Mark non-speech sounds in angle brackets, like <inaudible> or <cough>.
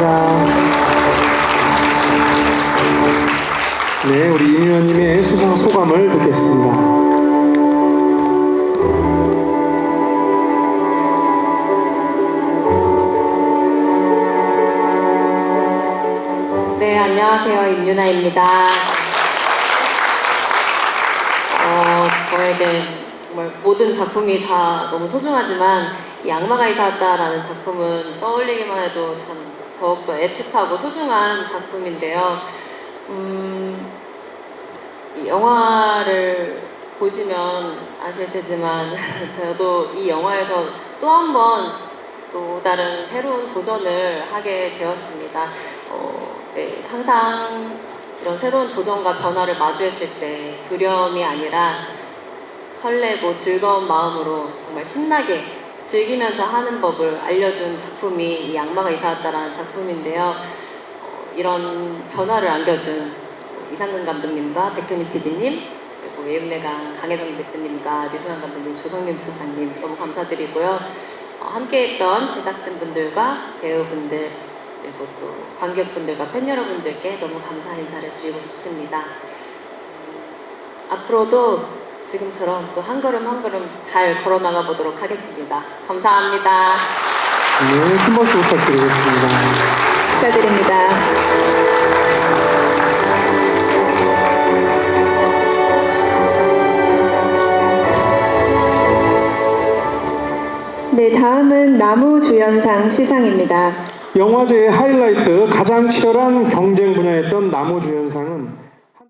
감사합니다. 네, 우리 임 의원님의 수상 소감을 듣겠습니다. 네, 안녕하세요. 임윤아입니다. 어, 저에게 정말 모든 작품이 다 너무 소중하지만 이 악마가 이사왔다라는 작품은 떠올리기만 해도 참 더욱더 애틋하고 소중한 작품인데요. 음, 이 영화를 보시면 아실 테지만 <laughs> 저도 이 영화에서 또 한 번 또 다른 새로운 도전을 하게 되었습니다. 어, 네, 항상 이런 새로운 도전과 변화를 마주했을 때 두려움이 아니라 설레고 즐거운 마음으로 정말 신나게 즐기면서 하는 법을 알려준 작품이 이 악마가 이사 왔다라는 작품인데요. 어, 이런 변화를 안겨준 이상근 감독님과 백현희 PD님 그리고 외음내강 강혜정 대표님과 류승환 감독님, 조성민 부사장님 너무 감사드리고요. 어, 함께했던 제작진분들과 배우분들 그리고 또 관객분들과 팬 여러분들께 너무 감사 인사를 드리고 싶습니다. 음, 앞으로도 지금처럼 또 한 걸음 한 걸음 잘 걸어 나가 보도록 하겠습니다. 감사합니다. 네, 큰 박수 부탁드리겠습니다. 축하드립니다. 네, 다음은 나무 주연상 시상입니다. 영화제의 하이라이트 가장 치열한 경쟁 분야였던 나무 주연상은